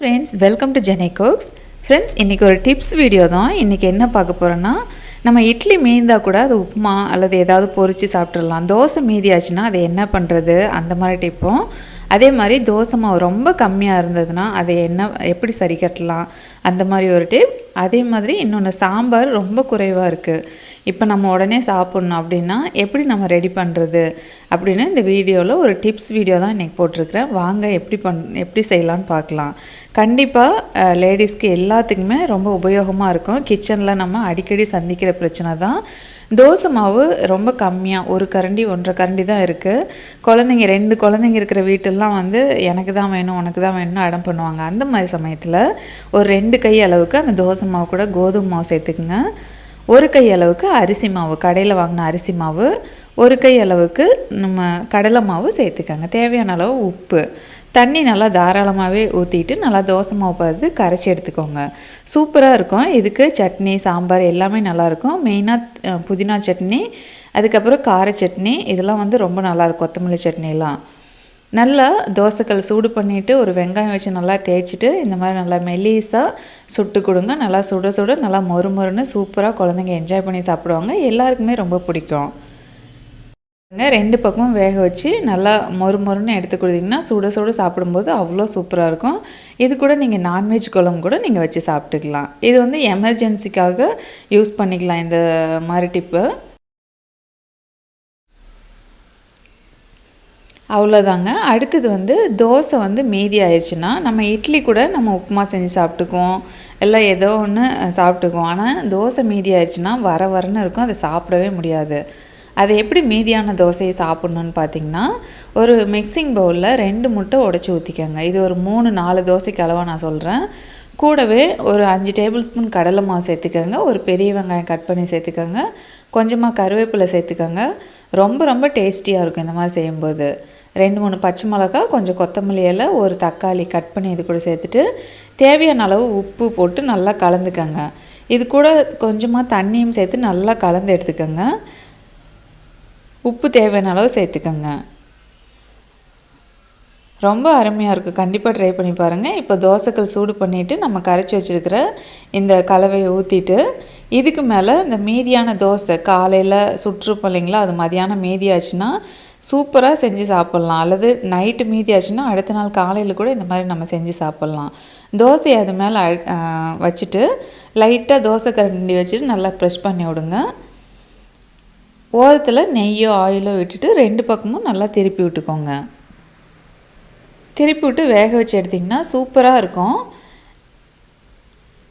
Friends welcome to Jeni cooks friends இன்றைக்கி ஒரு tips video தான். இன்றைக்கி என்ன பார்க்க போகிறோன்னா நம்ம இட்லி மீந்தா கூட அது உப்புமா அல்லது ஏதாவது பொரித்து சாப்பிட்றலாம் தோசை மீதியாச்சுன்னா அதை என்ன பண்ணுறது அந்த மாதிரி டிப்போம் அதே மாதிரி தோசை மாவு ரொம்ப கம்மியாக இருந்ததுன்னா அதை என்ன எப்படி சரி கட்டலாம்? அந்த மாதிரி ஒரு டிப் அதே மாதிரி இன்னொன்று சாம்பார் ரொம்ப குறைவாக இருக்குது இப்போ நம்ம உடனே சாப்பிட்ணும் அப்படின்னா எப்படி நம்ம ரெடி பண்ணுறது அப்படின்னு இந்த வீடியோவில் ஒரு டிப்ஸ் வீடியோ தான் இன்றைக்கி போட்டிருக்கிறேன். வாங்க எப்படி பண் எப்படி செய்யலான்னு பார்க்கலாம். கண்டிப்பாக லேடிஸ்க்கு எல்லாத்துக்குமே ரொம்ப உபயோகமாக இருக்கும். கிச்சனில் நம்ம அடிக்கடி சந்திக்கிற பிரச்சனை தான். தோசை மாவு ரொம்ப கம்மியாக ஒரு கரண்டி ஒன்றரை கரண்டி தான் இருக்குது குழந்தைங்க ரெண்டு குழந்தைங்க இருக்கிற வீட்டெல்லாம் வந்து எனக்கு தான் வேணும் உனக்கு தான் வேணும்னு அடம் பண்ணுவாங்க. அந்த மாதிரி சமயத்தில் ஒரு ரெண்டு கை அளவுக்கு அந்த தோசை மாவு கூட கோதுமை மாவு சேர்த்துக்குங்க. ஒரு கை அளவுக்கு அரிசி மாவு கடையில் வாங்கின அரிசி மாவு. ஒரு கை அளவுக்கு நம்ம கடலை மாவு சேர்த்துக்கோங்க. தேவையான அளவு உப்பு. தண்ணி நல்லா தாராளமாகவே ஊற்றிட்டு நல்லா தோசை மாவு பார்த்து கரைச்சி எடுத்துக்கோங்க. சூப்பராக இருக்கும். இதுக்கு சட்னி சாம்பார் எல்லாமே நல்லாயிருக்கும் மெயினாக புதினா சட்னி அதுக்கப்புறம் கார சட்னி இதெல்லாம் வந்து ரொம்ப நல்லாயிருக்கும் கொத்தமல்லி சட்னிலாம். நல்லா தோசைக்கல் சூடு பண்ணிவிட்டு ஒரு வெங்காயம் வச்சு நல்லா தேய்ச்சிட்டு இந்த மாதிரி நல்லா மெல்லிஸாக சுட்டு கொடுங்க. நல்லா சுட சுட நல்லா மொறு மொறுன்னு சூப்பராக குழந்தைங்க என்ஜாய் பண்ணி சாப்பிடுவாங்க. எல்லாருக்குமே ரொம்ப பிடிக்கும். ரெண்டு பக்கமும் வேக வச்சு நல்லா மொறு மொறுன்னு எடுத்து கொடுத்தீங்கன்னா சுட சுட சாப்பிடும்போது அவ்வளோ சூப்பராக இருக்கும். இது கூட நீங்கள் நான்வெஜ் குழம்பு கூட நீங்கள் வச்சு சாப்பிட்டுக்கலாம். இது வந்து எமர்ஜென்சிக்காக யூஸ் பண்ணிக்கலாம் இந்த மாதிரி டிப்பு அவ்வளோதாங்க. அடுத்தது வந்து தோசை வந்து மீதி ஆயிடுச்சுன்னா நம்ம இட்லி கூட நம்ம உப்புமா செஞ்சு சாப்பிட்டுக்குவோம். இல்லை ஏதோ ஒன்று சாப்பிட்டுக்குவோம். ஆனால் தோசை மீதி ஆயிடுச்சுன்னா வர வரன்னு இருக்கும். அதை சாப்பிடவே முடியாது. அதை எப்படி மீதியான தோசையை சாப்பிட்ணுன்னு பார்த்தீங்கன்னா ஒரு மிக்சிங் பவுலில் ரெண்டு முட்டை உடச்சி ஊற்றிக்கோங்க இது ஒரு மூணு நாலு தோசைக்கு அளவாக நான் சொல்கிறேன் கூடவே ஒரு அஞ்சு டேபிள் ஸ்பூன் கடலை மாவு சேர்த்துக்கோங்க. ஒரு பெரிய வெங்காயம் கட் பண்ணி சேர்த்துக்கோங்க. கொஞ்சமாக கருவேப்பிலை சேர்த்துக்கோங்க. ரொம்ப ரொம்ப டேஸ்டியாக இருக்கும் இந்த மாதிரி செய்யும்போது. ரெண்டு மூணு பச்சை மிளகா கொஞ்சம் கொத்தமல்லி இலை ஒரு தக்காளி கட் பண்ணி இது கூட சேர்த்துட்டு தேவையான அளவு உப்பு போட்டு நல்லா கலந்துக்கோங்க. இது கூட கொஞ்சமாக தண்ணியும் சேர்த்து நல்லா கலந்து எடுத்துக்கோங்க. உப்பு தேவையான அளவு சேர்த்துக்கோங்க. ரொம்ப அருமையாக இருக்கும் கண்டிப்பாக ட்ரை பண்ணி பாருங்கள் இப்போ தோசைக்கல் சூடு பண்ணிவிட்டு நம்ம கரைச்சி வச்சுருக்கிற இந்த கலவையை ஊற்றிட்டு இதுக்கு மேலே இந்த மீதியான தோசை காலையில் சுற்றுப்போம் இல்லைங்களா? அது மதியானம் மீதியாச்சுன்னா சூப்பராக செஞ்சு சாப்பிட்லாம். அல்லது நைட்டு மீதி ஆச்சுன்னா அடுத்த நாள் காலையில் கூட இந்த மாதிரி நம்ம செஞ்சு சாப்பிட்லாம். தோசையை அது மேலே வச்சுட்டு லைட்டாக தோசை கரண்டி வச்சுட்டு நல்லா ப்ரெஷ் பண்ணி விடுங்க. ஓரத்தில் நெய்யோ ஆயிலோ விட்டுட்டு ரெண்டு பக்கமும் நல்லா திருப்பி விட்டுக்கோங்க. திருப்பி விட்டு வேக வச்சு எடுத்திங்கன்னா சூப்பராக இருக்கும்.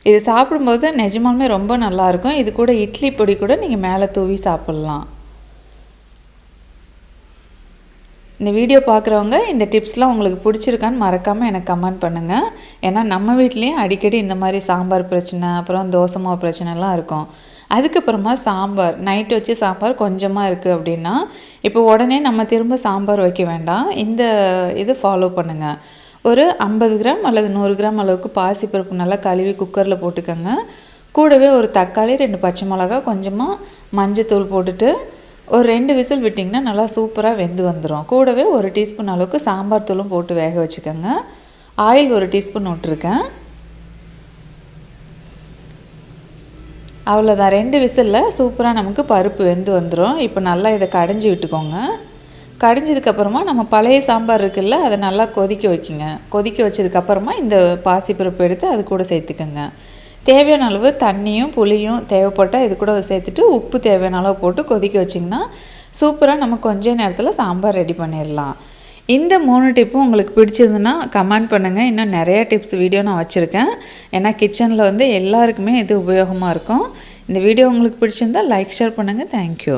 இது சாப்பிடும்போது நிஜமாலுமே ரொம்ப நல்லாயிருக்கும் இது கூட இட்லி பொடி கூட நீங்கள் மேலே தூவி சாப்பிட்லாம். இந்த வீடியோ பார்க்குறவங்க இந்த டிப்ஸ்லாம் உங்களுக்கு பிடிச்சிருக்கான்னு மறக்காமல் எனக்கு கமெண்ட் பண்ணுங்கள் ஏன்னா நம்ம வீட்லேயும் அடிக்கடி இந்த மாதிரி சாம்பார் பிரச்சனை அப்புறம் தோசை மாவு பிரச்சனைலாம் இருக்கும். அதுக்கப்புறமா சாம்பார். நைட்டு வச்சு சாம்பார் கொஞ்சமாக இருக்குது அப்படின்னா இப்போ உடனே நம்ம திரும்ப சாம்பார் வைக்க வேண்டாம். இந்த இது ஃபாலோ பண்ணுங்கள் ஒரு ஐம்பது கிராம் அல்லது நூறு கிராம் அளவுக்கு பாசிப்பருப்பு நல்லா கழுவி குக்கரில் போட்டுக்கோங்க. கூடவே ஒரு தக்காளி ரெண்டு பச்சை மிளகா கொஞ்சமாக மஞ்சத்தூள் போட்டுட்டு ஒரு ரெண்டு விசில் விட்டிங்கன்னா நல்லா சூப்பராக வெந்து வந்துடும் கூடவே ஒரு டீஸ்பூன் அளவுக்கு சாம்பார் தூளும் போட்டு வேக வச்சுக்கோங்க. ஆயில் ஒரு டீஸ்பூன் விட்டுருக்கேன். அவ்வளோதான் ரெண்டு விசிலில் சூப்பராக நமக்கு பருப்பு வெந்து வந்துடும் இப்போ நல்லா இதை கடைஞ்சி விட்டுக்கோங்க. கடைஞ்சதுக்கப்புறமா நம்ம பழைய சாம்பார் இருக்குல்ல அதை நல்லா கொதிக்க வைக்குங்க. கொதிக்க வச்சதுக்கப்புறமா இந்த பாசிப்பருப்பு எடுத்து அது கூட சேர்த்துக்கோங்க. தேவையான அளவு தண்ணியும் புளியும் தேவைப்பட்டால் இது கூட சேர்த்துட்டு உப்பு தேவையான அளவு போட்டு கொதிக்க வச்சிங்கன்னா சூப்பராக நம்ம கொஞ்ச நேரத்தில் சாம்பார் ரெடி பண்ணிடலாம். இந்த மூணு டிப்பும் உங்களுக்கு பிடிச்சிருந்துன்னா கமெண்ட் பண்ணுங்கள் இன்னும் நிறையா டிப்ஸ் வீடியோ நான் வச்சுருக்கேன். ஏன்னா கிச்சனில் வந்து எல்லாருக்குமே இது உபயோகமாக இருக்கும். இந்த வீடியோ உங்களுக்கு பிடிச்சிருந்தால் லைக் ஷேர் பண்ணுங்கள் தேங்க்யூ